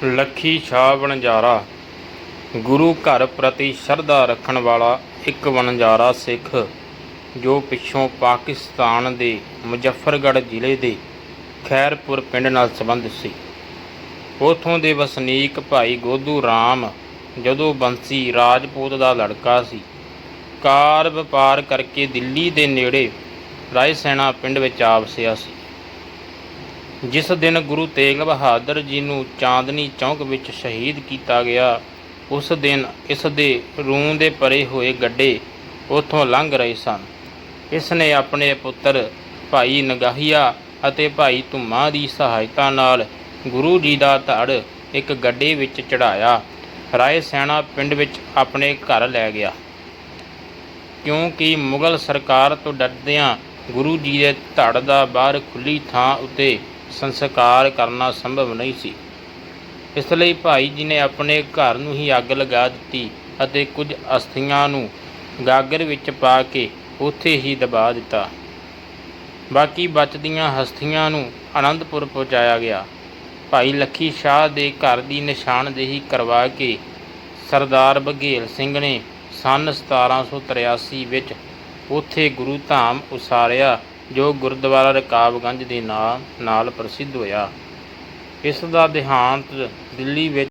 ਲੱਖੀ ਸ਼ਾਹ ਵਣਜਾਰਾ। ਗੁਰੂ ਘਰ ਪ੍ਰਤੀ ਸ਼ਰਧਾ ਰੱਖਣ ਵਾਲਾ ਇੱਕ ਵਣਜਾਰਾ ਸਿੱਖ, ਜੋ ਪਿੱਛੋਂ ਪਾਕਿਸਤਾਨ ਦੇ ਮੁਜ਼ੱਫਰਗੜ੍ਹ ਜ਼ਿਲ੍ਹੇ ਦੇ ਖੈਰਪੁਰ ਪਿੰਡ ਨਾਲ ਸੰਬੰਧਿਤ ਸੀ। ਉਥੋਂ ਦੇ ਵਸਨੀਕ ਭਾਈ ਗੋਧੂ ਰਾਮ ਜਦੋਂ ਬੰਸੀ ਰਾਜਪੂਤ ਦਾ ਲੜਕਾ ਸੀ, ਕਾਰ ਵਪਾਰ ਕਰਕੇ ਦਿੱਲੀ ਦੇ ਨੇੜੇ ਰਾਏ ਰਾਇਸੈਣਾ ਪਿੰਡ ਵਿੱਚ ਆ ਵਸਿਆ ਸੀ। ਜਿਸ ਦਿਨ ਗੁਰੂ ਤੇਗ ਬਹਾਦਰ ਜੀ ਨੂੰ ਚਾਂਦਨੀ ਚੌਂਕ ਵਿੱਚ ਸ਼ਹੀਦ ਕੀਤਾ ਗਿਆ, ਉਸ ਦਿਨ ਇਸ ਦੇ ਰੂੰ ਦੇ ਪਰੇ ਹੋਏ ਗੱਡੇ ਉੱਥੋਂ ਲੰਘ ਰਹੇ ਸਨ। ਇਸ ਨੇ ਆਪਣੇ ਪੁੱਤਰ ਭਾਈ ਨਗਾਹੀਆ ਅਤੇ ਭਾਈ ਧੁੰਮਾ ਦੀ ਸਹਾਇਤਾ ਨਾਲ ਗੁਰੂ ਜੀ ਦਾ ਧੜ ਇੱਕ ਗੱਡੇ ਵਿੱਚ ਚੜਾਇਆ ਰਾਏ ਸੈਣਾ ਪਿੰਡ ਵਿੱਚ ਆਪਣੇ ਘਰ ਲੈ ਗਿਆ। ਕਿਉਂਕਿ ਮੁਗਲ ਸਰਕਾਰ ਤੋਂ ਡਰਦਿਆਂ ਗੁਰੂ ਜੀ ਦੇ ਧੜ ਦਾ ਬਾਹਰ ਖੁੱਲੀ ਥਾਂ ਉੱਤੇ ਸੰਸਕਾਰ ਕਰਨਾ ਸੰਭਵ ਨਹੀਂ ਸੀ। ਇਸ ਲਈ ਭਾਈ ਜੀ ਨੇ ਆਪਣੇ ਘਰ ਨੂੰ ਹੀ ਅੱਗ ਲਗਾ ਦਿੱਤੀ ਅਤੇ ਕੁਝ ਅਸਥੀਆਂ ਨੂੰ ਗਾਗਰ ਵਿੱਚ ਪਾ ਕੇ ਉੱਥੇ ਹੀ ਦਬਾ ਦਿੱਤਾ। ਬਾਕੀ ਬਚਦੀਆਂ ਹਸਤੀਆਂ ਨੂੰ ਆਨੰਦਪੁਰ ਪਹੁੰਚਾਇਆ ਗਿਆ। ਭਾਈ ਲੱਖੀ ਸ਼ਾਹ ਦੇ ਘਰ ਦੀ ਨਿਸ਼ਾਨਦੇਹੀ ਕਰਵਾ ਕੇ ਸਰਦਾਰ ਬਘੇਲ ਸਿੰਘ ਨੇ ਸੰਨ 1783 ਵਿੱਚ ਉੱਥੇ ਗੁਰੂ ਧਾਮ ਉਸਾਰਿਆ ਜੋ ਗੁਰਦੁਆਰਾ ਰਕਾਬਗੰਜ ਦੇ ਨਾਂ ਨਾਲ ਪ੍ਰਸਿੱਧ ਹੋਇਆ। ਇਸ ਦਾ ਦੇਹਾਂਤ ਦਿੱਲੀ ਵਿੱਚ